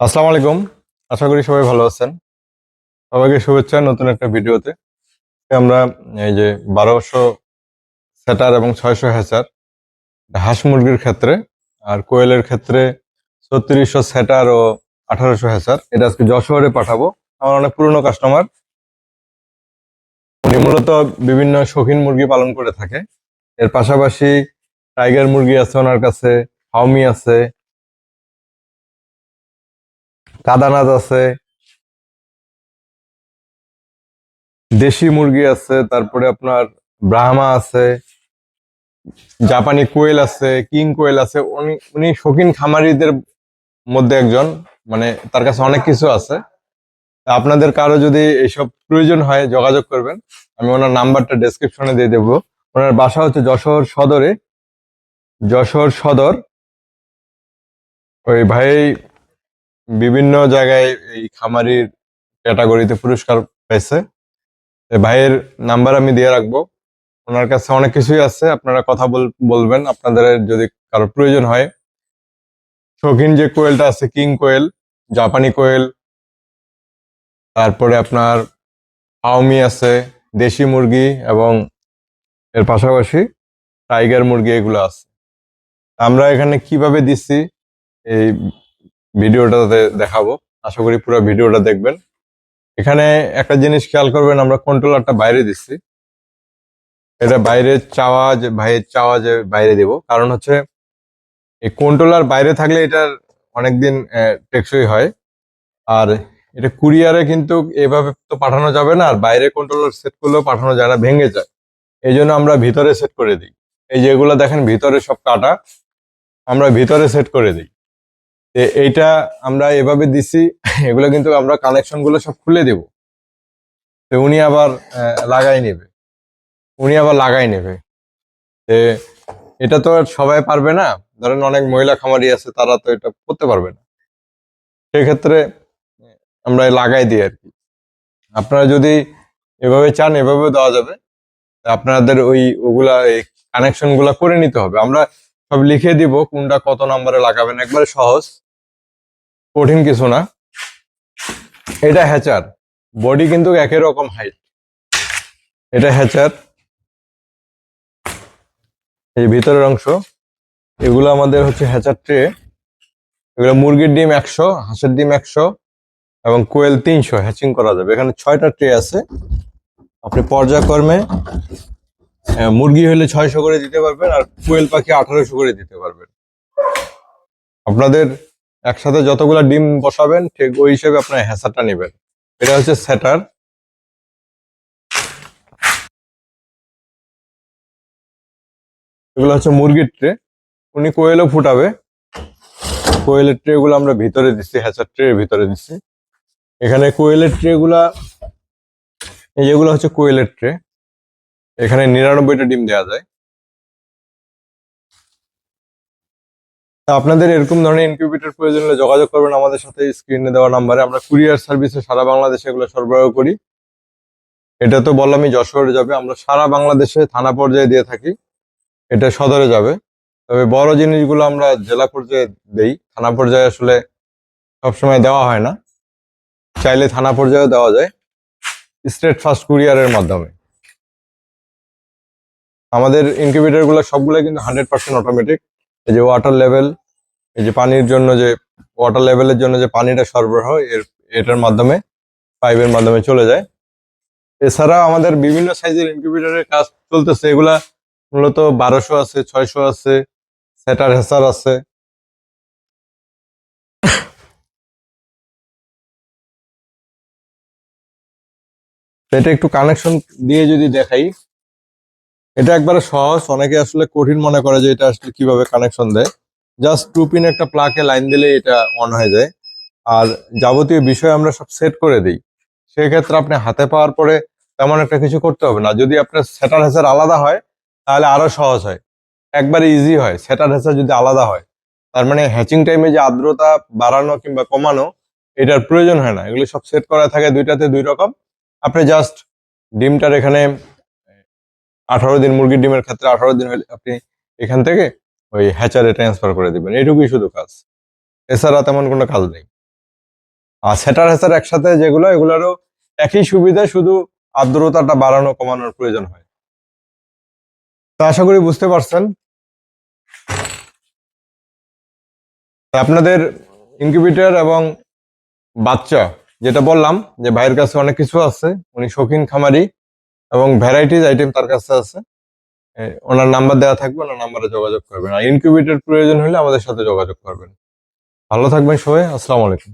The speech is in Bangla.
আসসালামু আলাইকুম। আশা করি সবাই ভালো আছেন। সবাইকে শুভেচ্ছা নতুন একটা ভিডিওতে। আমরা এই যে বারোশো সেটার এবং ছয়শো হ্যাচার হাঁস মুরগির ক্ষেত্রে আর কোয়েলের ক্ষেত্রে ছত্রিশশো সেটার ও আঠারোশো হ্যাচার এটা আজকে যশোরে পাঠাবো। আমার অনেক পুরনো কাস্টমার মূলত বিভিন্ন শৌখিন মুরগি পালন করে থাকে। এর পাশাপাশি টাইগার মুরগি আছে ওনার কাছে হাউমি আছে কাদানাদ আছে। দেশি মুরগি আছে, তারপরে আপনার ব্রাহ্মা আছে, জাপানি কোয়েল আছে, কিং কোয়েল আছে, উনি উনি শৌখিন খামারিদের মধ্যে একজন মানে তার কাছে অনেক কিছু আছে। আপনাদের কারও যদি এইসব প্রয়োজন হয়, যোগাযোগ করবেন। আমি ওনার নাম্বারটা ডেসক্রিপশনে দিয়ে দেবো। ওনার বাসা হচ্ছে যশোর সদরে, যশোর সদর। ওই ভাই বিভিন্ন জায়গায় এই খামারির ক্যাটাগরিতে পুরস্কার পেয়েছে। ভাইয়ের নাম্বার আমি দিয়ে রাখব। ওনার কাছে অনেক কিছুই আছে, আপনারা কথা বল- বলবেন। আপনাদের যদি কারও প্রয়োজন হয়। শৌখিন যে কোয়েলটা আছে, কিং কোয়েল, জাপানি কোয়েল, তারপরে আপনার আওমি আছে, দেশি মুরগি এবং এর পাশাপাশি টাইগার মুরগি এগুলো আছে। আমরা এখানে কীভাবে দিচ্ছি? এই ভিডিওটাতে দেখাবো। আশা করি পুরো ভিডিওটা দেখবেন। এখানে একটা জিনিস খেয়াল করবেন, আমরা কন্ট্রোলারটা বাইরে দিচ্ছি। এটা বাইরে চাওয়া যে, ভাইয়ের চাওয়া যে বাইরে দেব। কারণ হচ্ছে, এই কন্ট্রোলার বাইরে থাকলে এটার অনেকদিন টেকসই হয়। আর এটা কুরিয়ারে কিন্তু এভাবে তো পাঠানো যাবে না, আর বাইরে কন্ট্রোলার সেট করলেও পাঠানো যায় না, ভেঙে যায়। এই জন্য আমরা ভিতরে সেট করে দিই। এই যেগুলো দেখেন, ভিতরে সব কাটা। আমরা ভিতরে সেট করে দিই। এইটা আমরা এভাবে দিছি, এগুলো কিন্তু আমরা কানেকশনগুলো সব খুলে দেব। তো উনি আবার লাগাই নেবে। উনি আবার লাগাই নেবে। এটা তো সবাই পারবে না। ধরেন অনেক মহিলা খামারি আছে, তারা তো এটা করতে পারবে না। সেক্ষেত্রে, আমরা লাগাই দিই আর কি। আপনারা যদি এভাবে চান, এভাবেও দেওয়া যাবে। আপনাদের ওই, ওগুলা কানেকশনগুলা করে নিতে হবে। আমরা সব লিখে দিব, কোনটা কত নম্বরে লাগাবেন, একবারে সহজ। কঠিন কিছু না। এটা হ্যাচার। বডি কিন্তু একই রকম হাইট এটা হ্যাচার। এই ভিতরের অংশ, এগুলো আমাদের হচ্ছে হ্যাচার ট্রে। এগুলো মুরগির ডিম একশো, হাঁসের ডিম একশো এবং কোয়েল তিনশো। হ্যাচিং করা যাবে। এখানে ছয়টা ট্রে আছে। আপনি পর্যায়ক্রমে মুরগি হলে ছয়শো করে দিতে পারবেন আর কোয়েল পাখি আঠারোশো করে দিতে পারবেন। আপনাদের একসাথে যতগুলা ডিম বসাবেন, ঠিক ওই হিসেবে আপনার হ্যাসারটা নেবেন। এটা হচ্ছে স্যাটার এগুলো হচ্ছে মুরগির ট্রে। উনি কোয়েলও ফুটাবে। কোয়েলের ট্রে গুলো আমরা ভিতরে দিচ্ছি হ্যাচার ট্রে ভিতরে দিচ্ছি। এখানে কোয়েলের ট্রে গুলা এই যেগুলো হচ্ছে কোয়েলের ট্রে। এখানে নিরানব্বইটা ডিম দেওয়া যায়। আপনাদের এরকম ধরনের ইনকিউবেটর প্রয়োজন হলে যোগাযোগ করবেন আমাদের সাথে স্ক্রিনে দেওয়া নাম্বারে আমরা কুরিয়ার সার্ভিসে সারা বাংলাদেশে এগুলো সরবরাহ করি। এটা তো বললামই যশোরে যাবে। আমরা সারা বাংলাদেশে থানা পর্যায়ে দিয়ে থাকি। এটা সদরে যাবে। তবে বড় জিনিসগুলো আমরা জেলা পর্যায়ে দেই। থানা পর্যায়ে আসলে সবসময় দেওয়া হয় না। চাইলে থানা পর্যায়েও দেওয়া যায়। স্টেট ফার্স্ট কুরিয়ারের মাধ্যমে। আমাদের ইনকিউবেটরগুলো সবগুলো কিন্তু হান্ড্রেড পার্সেন্ট অটোমেটিক এই যে ওয়াটার লেভেল এই যে পানির জন্য যে ওয়াটার লেভেলের জন্য যে পানিটা সরবরাহ, এর, এটার মাধ্যমে পাইপের মাধ্যমে চলে যায়। এছাড়া আমাদের বিভিন্ন সাইজের ইনকিউবেটরের কাজ চলতেছে। এগুলা মূলত বারোশো আছে, ছয়শো আছে সেটার হেসার আছে। এটা একটু কানেকশন দিয়ে যদি দেখাই। এটা একবারে সহজ। অনেকে আসলে কঠিন মনে করে যে এটা আসলে কীভাবে কানেকশন দেয়। জাস্ট টু পিন একটা প্লাকে লাইন দিলে এটা অন হয়ে যায়। আর যাবতীয় বিষয় আমরা সব সেট করে দিই। সেক্ষেত্রে আপনি হাতে পাওয়ার পরে তেমন একটা কিছু করতে হবে না। যদি আপনার সেটার হেসার আলাদা হয়, তাহলে আরও সহজ হয়। একবারে ইজি হয়। সেটার হেসার যদি আলাদা হয়, তার মানে হ্যাচিং টাইমে যে আর্দ্রতা বাড়ানো কিংবা কমানো, এটার প্রয়োজন হয় না। এগুলি সব সেট করা থাকে দুইটাতে দুই রকম। আপনি জাস্ট ডিমটার এখানে আঠারো দিন মুরগির ডিমের ক্ষেত্রে আঠারো দিন হলে আপনি এখান থেকে ওই হ্যাচারে ট্রান্সফার করে দিবেন। এইটুকুই শুধু কাজ। এছাড়া তেমন কোনো কাজ নেই। আর সেটার হেসার একসাথে যেগুলো, এগুলোরও একই সুবিধা, শুধু আর্দ্রতাটা বাড়ানো, কমানোর প্রয়োজন হয়। তো আশা করি বুঝতে পারছেন। আপনাদের ইনকিউবেটর এবং বাচ্চা, যেটা বললাম যে ভাইয়ের কাছে অনেক কিছু আছে, উনি শৌখিন খামারি। এবং ভ্যারাইটিজ আইটেম তার কাছে আছে। ওনার নাম্বার দেওয়া থাকবে, ওনার নাম্বারে যোগাযোগ করবেন। আর ইনকিউবেটর প্রয়োজন হলে আমাদের সাথে যোগাযোগ করবেন। ভালো থাকবেন সবাই, আসসালামু আলাইকুম।